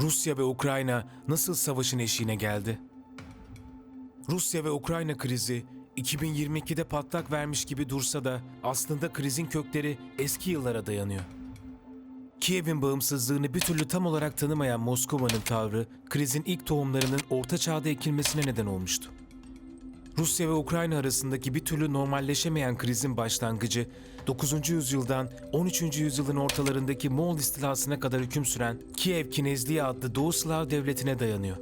Rusya ve Ukrayna nasıl savaşın eşiğine geldi? Rusya ve Ukrayna krizi 2022'de patlak vermiş gibi dursa da aslında krizin kökleri eski yıllara dayanıyor. Kiev'in bağımsızlığını bir türlü tam olarak tanımayan Moskova'nın tavrı krizin ilk tohumlarının orta çağda ekilmesine neden olmuştu. Rusya ve Ukrayna arasındaki bir türlü normalleşemeyen krizin başlangıcı 9. yüzyıldan 13. yüzyılın ortalarındaki Moğol istilasına kadar hüküm süren Kiev Kinezliği adlı Doğu Slav devletine dayanıyor.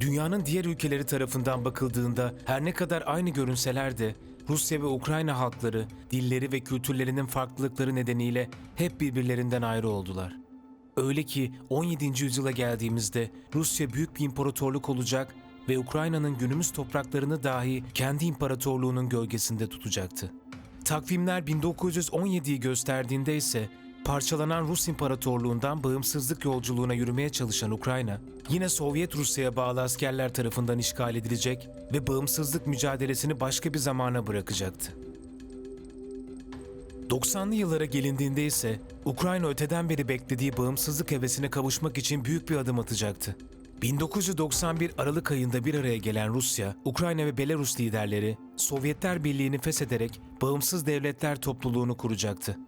Dünyanın diğer ülkeleri tarafından bakıldığında her ne kadar aynı görünseler de Rusya ve Ukrayna halkları, dilleri ve kültürlerinin farklılıkları nedeniyle hep birbirlerinden ayrı oldular. Öyle ki 17. yüzyıla geldiğimizde Rusya büyük bir imparatorluk olacak ve Ukrayna'nın günümüz topraklarını dahi kendi imparatorluğunun gölgesinde tutacaktı. Takvimler 1917'yi gösterdiğinde ise parçalanan Rus İmparatorluğundan bağımsızlık yolculuğuna yürümeye çalışan Ukrayna, yine Sovyet Rusya'ya bağlı askerler tarafından işgal edilecek ve bağımsızlık mücadelesini başka bir zamana bırakacaktı. 90'lı yıllara gelindiğinde ise Ukrayna öteden beri beklediği bağımsızlık hevesine kavuşmak için büyük bir adım atacaktı. 1991 Aralık ayında bir araya gelen Rusya, Ukrayna ve Belarus liderleri Sovyetler Birliği'ni feshederek bağımsız devletler topluluğunu kuracaktı.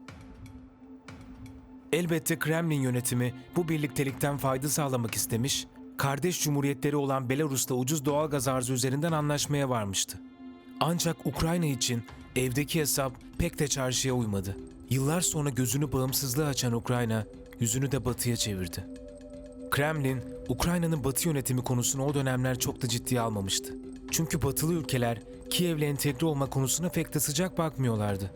Elbette Kremlin yönetimi bu birliktelikten fayda sağlamak istemiş, kardeş cumhuriyetleri olan Belarus'ta ucuz doğal gaz arzı üzerinden anlaşmaya varmıştı. Ancak Ukrayna için evdeki hesap pek de çarşıya uymadı. Yıllar sonra gözünü bağımsızlığa açan Ukrayna, yüzünü de batıya çevirdi. Kremlin, Ukrayna'nın batı yönetimi konusunu o dönemler çok da ciddiye almamıştı. Çünkü batılı ülkeler Kiev'le entegre olma konusuna pek de sıcak bakmıyorlardı.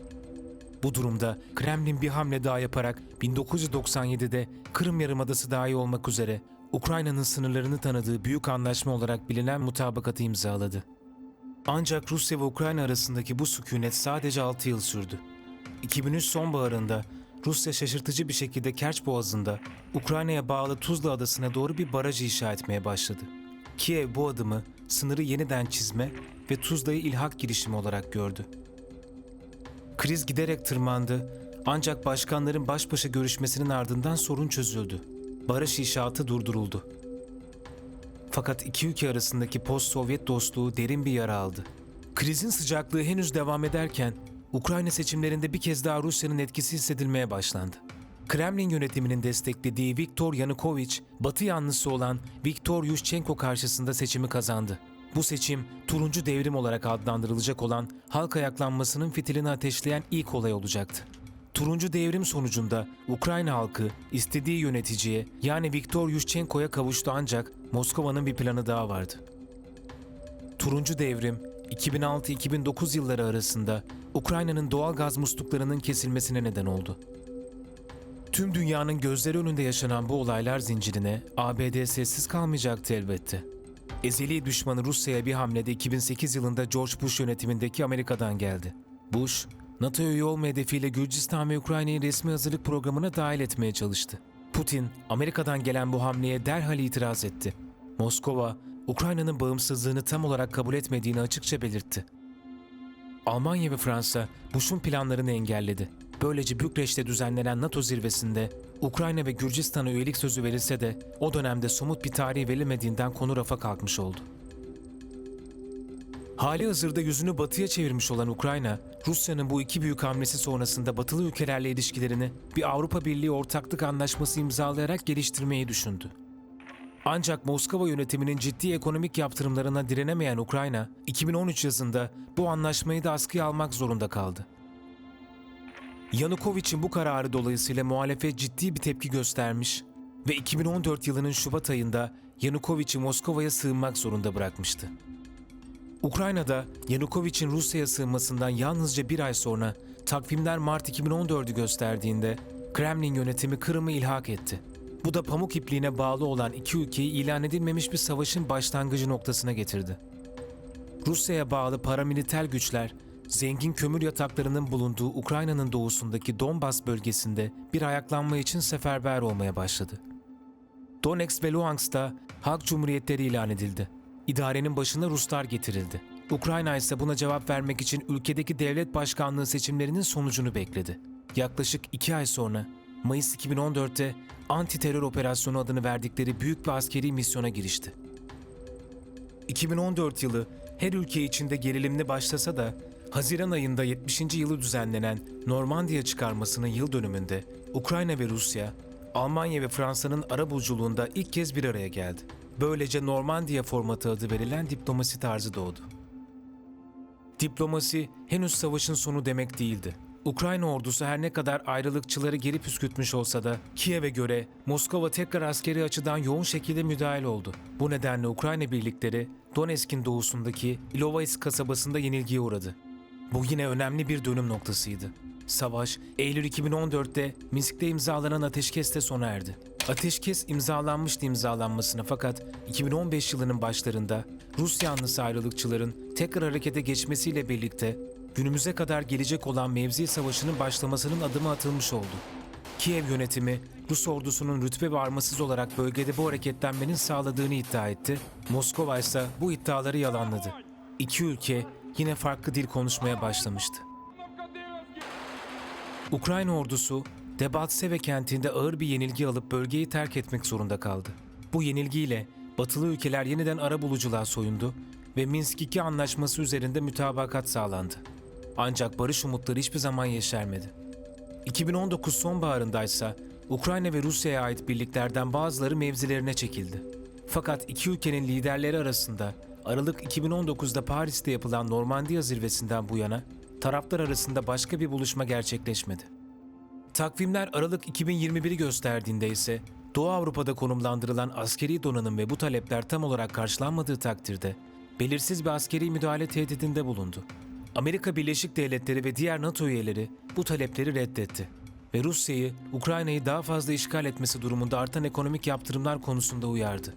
Bu durumda Kremlin bir hamle daha yaparak 1997'de Kırım Yarımadası dahil olmak üzere Ukrayna'nın sınırlarını tanıdığı büyük anlaşma olarak bilinen mutabakatı imzaladı. Ancak Rusya ve Ukrayna arasındaki bu sükunet sadece 6 yıl sürdü. 2003 sonbaharında Rusya şaşırtıcı bir şekilde Kerç Boğazı'nda Ukrayna'ya bağlı Tuzla Adası'na doğru bir baraj inşa etmeye başladı. Kiev bu adımı sınırı yeniden çizme ve Tuzla'yı ilhak girişimi olarak gördü. Kriz giderek tırmandı ancak başkanların baş başa görüşmesinin ardından sorun çözüldü. Barış inşaatı durduruldu. Fakat iki ülke arasındaki post-Sovyet dostluğu derin bir yara aldı. Krizin sıcaklığı henüz devam ederken Ukrayna seçimlerinde bir kez daha Rusya'nın etkisi hissedilmeye başlandı. Kremlin yönetiminin desteklediği Viktor Yanukovych, Batı yanlısı olan Viktor Yushchenko karşısında seçimi kazandı. Bu seçim, turuncu devrim olarak adlandırılacak olan halk ayaklanmasının fitilini ateşleyen ilk olay olacaktı. Turuncu devrim sonucunda Ukrayna halkı istediği yöneticiye yani Viktor Yushchenko'ya kavuştu ancak Moskova'nın bir planı daha vardı. Turuncu devrim 2006-2009 yılları arasında Ukrayna'nın doğal gaz musluklarının kesilmesine neden oldu. Tüm dünyanın gözleri önünde yaşanan bu olaylar zincirine ABD sessiz kalmayacaktı elbette. Ezeli düşmanı Rusya'ya bir hamlede 2008 yılında George Bush yönetimindeki Amerika'dan geldi. Bush, NATO üye olma hedefiyle Gürcistan ve Ukrayna'yı resmi hazırlık programına dahil etmeye çalıştı. Putin, Amerika'dan gelen bu hamleye derhal itiraz etti. Moskova, Ukrayna'nın bağımsızlığını tam olarak kabul etmediğini açıkça belirtti. Almanya ve Fransa Bush'un planlarını engelledi. Böylece Bükreş'te düzenlenen NATO zirvesinde Ukrayna ve Gürcistan'a üyelik sözü verilse de o dönemde somut bir tarih verilmediğinden konu rafa kalkmış oldu. Hali hazırda yüzünü batıya çevirmiş olan Ukrayna, Rusya'nın bu iki büyük hamlesi sonrasında batılı ülkelerle ilişkilerini bir Avrupa Birliği ortaklık anlaşması imzalayarak geliştirmeyi düşündü. Ancak Moskova yönetiminin ciddi ekonomik yaptırımlarına direnemeyen Ukrayna, 2013 yazında bu anlaşmayı da askıya almak zorunda kaldı. Yanukovic'in bu kararı dolayısıyla muhalefet ciddi bir tepki göstermiş ve 2014 yılının Şubat ayında Yanukovic'i Moskova'ya sığınmak zorunda bırakmıştı. Ukrayna'da Yanukovic'in Rusya'ya sığınmasından yalnızca bir ay sonra takvimler Mart 2014'ü gösterdiğinde Kremlin yönetimi Kırım'ı ilhak etti. Bu da pamuk ipliğine bağlı olan iki ülkeyi ilan edilmemiş bir savaşın başlangıcı noktasına getirdi. Rusya'ya bağlı paramiliter güçler, zengin kömür yataklarının bulunduğu Ukrayna'nın doğusundaki Donbas bölgesinde bir ayaklanma için seferber olmaya başladı. Donetsk ve Luhansk'ta halk cumhuriyetleri ilan edildi. İdarenin başına Ruslar getirildi. Ukrayna ise buna cevap vermek için ülkedeki devlet başkanlığı seçimlerinin sonucunu bekledi. Yaklaşık iki ay sonra Mayıs 2014'te anti terör operasyonu adını verdikleri büyük bir askeri misyona girişti. 2014 yılı her ülke içinde gerilimli başlasa da Haziran ayında 70. yılı düzenlenen Normandiya çıkarmasının yıl dönümünde Ukrayna ve Rusya, Almanya ve Fransa'nın arabuluculuğunda ilk kez bir araya geldi. Böylece Normandiya formatı adı verilen diplomasi tarzı doğdu. Diplomasi henüz savaşın sonu demek değildi. Ukrayna ordusu her ne kadar ayrılıkçıları geri püskürtmüş olsa da Kiev'e göre Moskova tekrar askeri açıdan yoğun şekilde müdahil oldu. Bu nedenle Ukrayna birlikleri Donetsk'in doğusundaki Ilovaisk kasabasında yenilgiye uğradı. Bu yine önemli bir dönüm noktasıydı. Savaş, Eylül 2014'te Minsk'te imzalanan ateşkesle sona erdi. Ateşkes imzalanmıştı imzalanmasına fakat 2015 yılının başlarında Rus yanlısı ayrılıkçıların tekrar harekete geçmesiyle birlikte günümüze kadar gelecek olan mevzi savaşının başlamasının adımı atılmış oldu. Kiev yönetimi Rus ordusunun rütbe ve armasız olarak bölgede bu hareketlenmenin sağladığını iddia etti. Moskova ise bu iddiaları yalanladı. İki ülke yine farklı dil konuşmaya başlamıştı. Ukrayna ordusu Debaltseve kentinde ağır bir yenilgi alıp bölgeyi terk etmek zorunda kaldı. Bu yenilgiyle batılı ülkeler yeniden arabuluculuğa soyundu ve Minsk II anlaşması üzerinde mütabakat sağlandı. Ancak barış umutları hiçbir zaman yeşermedi. 2019 sonbaharındaysa Ukrayna ve Rusya'ya ait birliklerden bazıları mevzilerine çekildi. Fakat iki ülkenin liderleri arasında Aralık 2019'da Paris'te yapılan Normandiya zirvesinden bu yana taraflar arasında başka bir buluşma gerçekleşmedi. Takvimler Aralık 2021'i gösterdiğinde ise Doğu Avrupa'da konumlandırılan askeri donanım ve bu talepler tam olarak karşılanmadığı takdirde belirsiz bir askeri müdahale tehdidinde bulundu. Amerika Birleşik Devletleri ve diğer NATO üyeleri bu talepleri reddetti ve Rusya'yı Ukrayna'yı daha fazla işgal etmesi durumunda artan ekonomik yaptırımlar konusunda uyardı.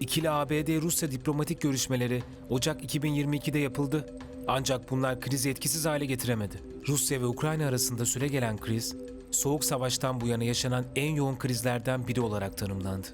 İkili ABD-Rusya diplomatik görüşmeleri Ocak 2022'de yapıldı ancak bunlar krizi etkisiz hale getiremedi. Rusya ve Ukrayna arasında süre gelen kriz, Soğuk Savaş'tan bu yana yaşanan en yoğun krizlerden biri olarak tanımlandı.